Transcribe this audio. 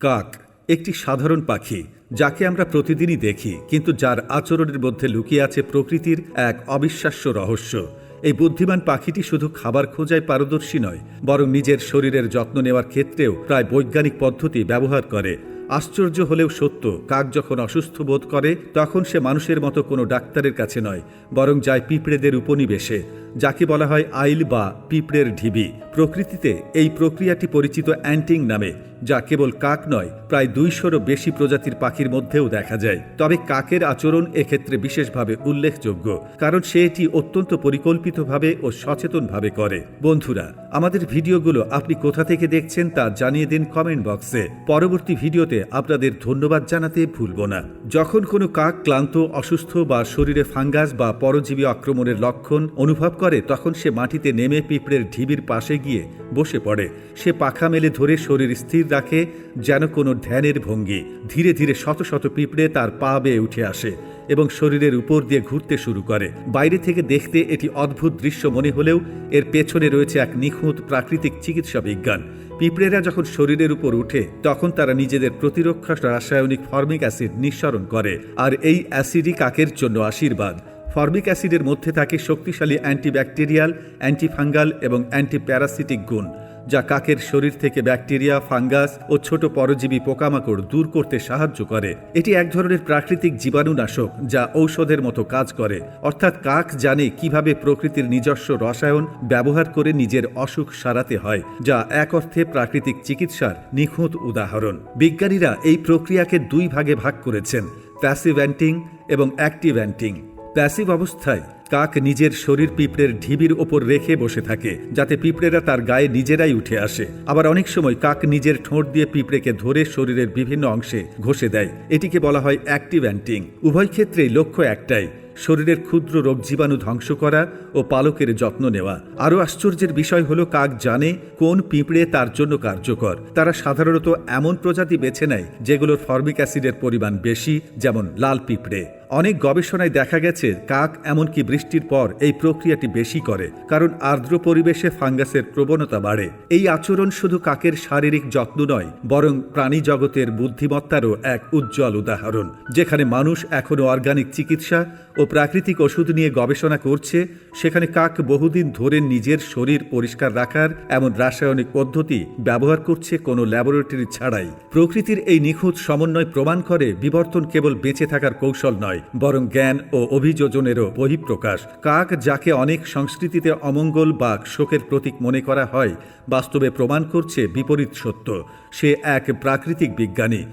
কাক একটি সাধারণ পাখি, যাকে আমরা প্রতিদিনই দেখি, কিন্তু যার আচরণের মধ্যে লুকিয়ে আছে প্রকৃতির এক অবিশ্বাস্য রহস্য। এই বুদ্ধিমান পাখিটি শুধু খাবার খোঁজায় পারদর্শী নয়, বরং নিজের শরীরের যত্ন নেওয়ার ক্ষেত্রেও প্রায় বৈজ্ঞানিক পদ্ধতি ব্যবহার করে। আশ্চর্য হলেও সত্য, কাক যখন অসুস্থ বোধ করে, তখন সে মানুষের মতো কোনো ডাক্তারের কাছে নয়, বরং যায় পিঁপড়েদের উপনিবেশে, যাকে বলা হয় আইল বা পিঁপড়ের ঢিবি। প্রকৃতিতে এই প্রক্রিয়াটি পরিচিত অ্যান্টিং নামে, যা কেবল কাক নয়, প্রায় দুইশোরও বেশি প্রজাতির পাখির মধ্যেও দেখা যায়। তবে কাকের আচরণ এক্ষেত্রে বিশেষভাবে উল্লেখযোগ্য, কারণ সে এটি অত্যন্ত পরিকল্পিতভাবে ও সচেতনভাবে করে। বন্ধুরা, আমাদের ভিডিওগুলো আপনি কোথা থেকে দেখছেন তা জানিয়ে দিন কমেন্ট বক্সে। পরবর্তী ভিডিওতে আপনাদের ধন্যবাদ জানাতে ভুলব না। যখন কোনো কাক ক্লান্ত, অসুস্থ বা শরীরে ফাঙ্গাস বা পরজীবী আক্রমণের লক্ষণ অনুভব করে, তখন সে মাটিতে নেমে পিঁপড়ের ঢিবির পাশে গিয়ে বসে পড়ে। সে পাখা মেলে ধরে শরীর স্থির রাখে, যেন কোনো ধ্যানের ভঙ্গি। ধীরে ধীরে শত শত পিঁপড়ে তার পা বেয়ে উঠে আসে এবং শরীরের উপর দিয়ে ঘুরতে শুরু করে। বাইরে থেকে দেখতে এটি অদ্ভুত দৃশ্য মনে হলেও এর পেছনে রয়েছে এক নিখুঁত প্রাকৃতিক চিকিৎসা বিজ্ঞান। পিঁপড়েরা যখন শরীরের উপর উঠে, তখন তারা নিজেদের প্রতিরক্ষা রাসায়নিক ফর্মিক অ্যাসিড নিঃসরণ করে, আর এই অ্যাসিডই কাকের জন্য আশীর্বাদ। ফর্মিক অ্যাসিডের মধ্যে থাকে শক্তিশালী অ্যান্টিব্যাকটেরিয়াল, অ্যান্টিফাঙ্গাল এবং অ্যান্টিপ্যারাসিটিক গুণ, যা কাকের শরীর থেকে ব্যাকটেরিয়া, ফাঙ্গাস ও ছোট পরজীবী পোকামাকড় দূর করতে সাহায্য করে। এটি এক ধরনের প্রাকৃতিক জীবাণুনাশক, যা ঔষধের মতো কাজ করে। অর্থাৎ কাক জানে কীভাবে প্রকৃতির নিজস্ব রসায়ন ব্যবহার করে নিজের অসুখ সারাতে হয়, যা এক অর্থে প্রাকৃতিক চিকিৎসার নিখুঁত উদাহরণ। বিজ্ঞানীরা এই প্রক্রিয়াকে দুই ভাগে ভাগ করেছেন, প্যাসিভ অ্যান্টিং এবং অ্যাক্টিভ অ্যান্টিং। প্যাসিভ অবস্থায় কাক নিজের শরীর পিঁপড়ের ঢিবির ওপর রেখে বসে থাকে, যাতে পিঁপড়েরা তার গায়ে নিজেরাই উঠে আসে। আবার অনেক সময় কাক নিজের ঠোঁট দিয়ে পিঁপড়েকে ধরে শরীরের বিভিন্ন অংশে ঘষে দেয়। এটিকে বলা হয় অ্যাক্টিভ অ্যান্টিং। উভয় ক্ষেত্রেই লক্ষ্য একটাই, শরীরের ক্ষুদ্র রোগ জীবাণু ধ্বংস করা ও পালকের যত্ন নেওয়া। আরও আশ্চর্যের বিষয় হলো, কাক জানে কোন পিঁপড়ে তার জন্য কার্যকর। তারা সাধারণত এমন প্রজাতি বেছে নেয়, যেগুলোর ফর্মিক অ্যাসিডের পরিমাণ বেশি, যেমন লাল পিঁপড়ে। অনেক গবেষণায় দেখা গেছে, কাক এমনকি বৃষ্টির পর এই প্রক্রিয়াটি বেশি করে, কারণ আর্দ্র পরিবেশে ফাঙ্গাসের প্রবণতা বাড়ে। এই আচরণ শুধু কাকের শারীরিক যত্ন নয়, বরং প্রাণী জগতের বুদ্ধিমত্তারও এক উজ্জ্বল উদাহরণ, যেখানে মানুষ এখনও অর্গানিক চিকিৎসা ও প্রাকৃতিক ওষুধ নিয়ে গবেষণা করছে, সেখানে কাক বহুদিন ধরে নিজের শরীর পরিষ্কার রাখার এমন রাসায়নিক পদ্ধতি ব্যবহার করছে কোনো ল্যাবরেটরি ছাড়াই। প্রকৃতির এই নিখুঁত সমন্বয় প্রমাণ করে বিবর্তন কেবল বেঁচে থাকার কৌশল নয়, বরং জ্ঞান ও অভিযোজনেরও বহিঃপ্রকাশ। কাক যাকে অনেক সংস্কৃতিতে অমঙ্গল বা শোকের প্রতীক মনে করা হয়, বাস্তবে প্রমাণ করছে বিপরীত সত্য। সে এক প্রাকৃতিক বিজ্ঞানী।